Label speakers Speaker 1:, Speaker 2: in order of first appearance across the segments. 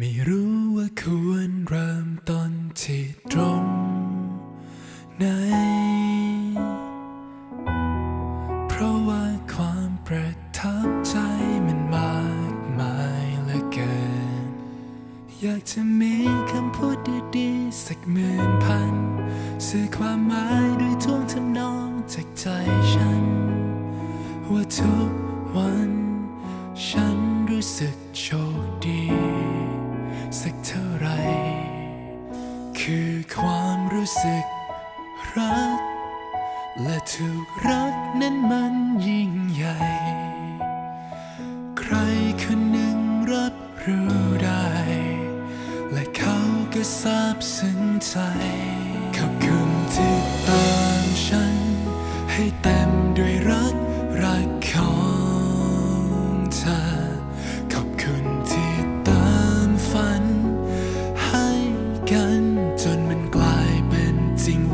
Speaker 1: ไม่รู้ว่าควรเริ่มต้นที่ตรงไหน เพราะว่าความประทับใจมันมากมายเหลือเกิน อยากจะมีคำพูดดีๆ สักหมื่นพัน สื่อความหมายด้วยท่วงทำนองจากใจฉัน ว่าทุก รู้สึกรัก และถูกรักนั้นมันยิ่งใหญ่ ใครคนหนึ่งรับรู้ได้ และเขาก็ซาบซึ้งใจขอบคุณ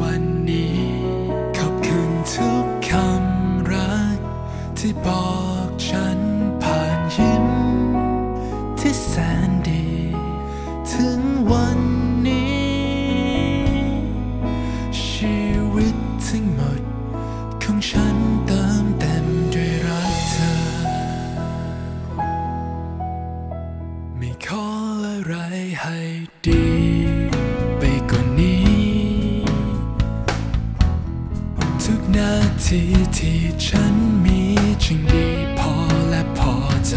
Speaker 1: วันนี้ขอบคุณทุกคำรัก ที่บอกฉันผ่านยิ้ม ที่แสนดี ถึงวันนี้ ชีวิตทั้งหมด ของฉันเติมเต็มด้วยรักเธอ ไม่ขออะไรให้ดี ทีที่ฉันมีจึงดีพอและพอใจ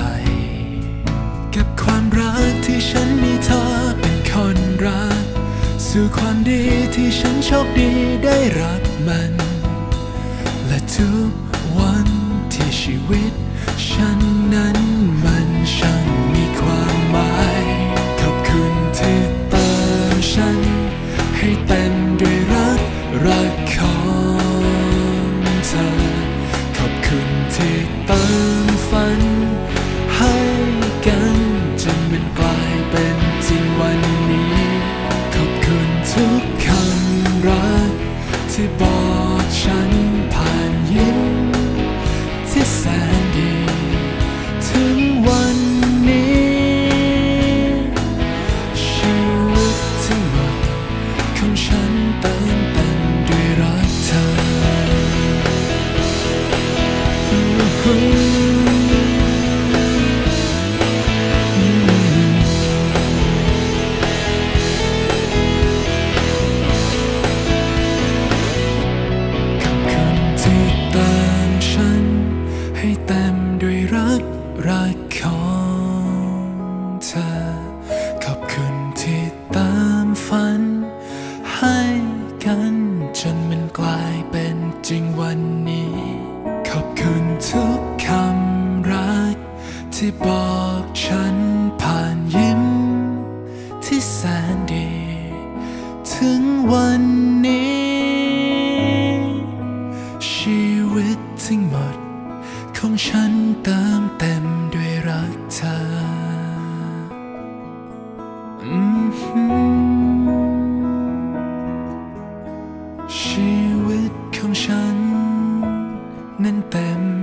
Speaker 1: กับความรักที่ฉันมีเธอเป็นคนรัก สู่ความดีที่ฉันโชคดีได้รับมัน และทุกวันที่ชีวิต ฉันนั้นมันช่างมีความหมาย ขอบคุณที่เติมฉันให้เต็มด้วย ที่บอกฉันผ่านยิ้มที่แสนดี ถึงวันนี้ ชีวิตทั้งหมดของฉันเติมเต็มด้วยรักเธอ วันนี้ ขอบคุณทุกคำรัก ที่บอกฉันผ่านยิ้ม ที่แสนดี ถึงวันนี้ ชีวิตทั้งหมด ของฉันเติมเต็มด้วยรักเธออืมหืมชีวิตของฉัน nên tem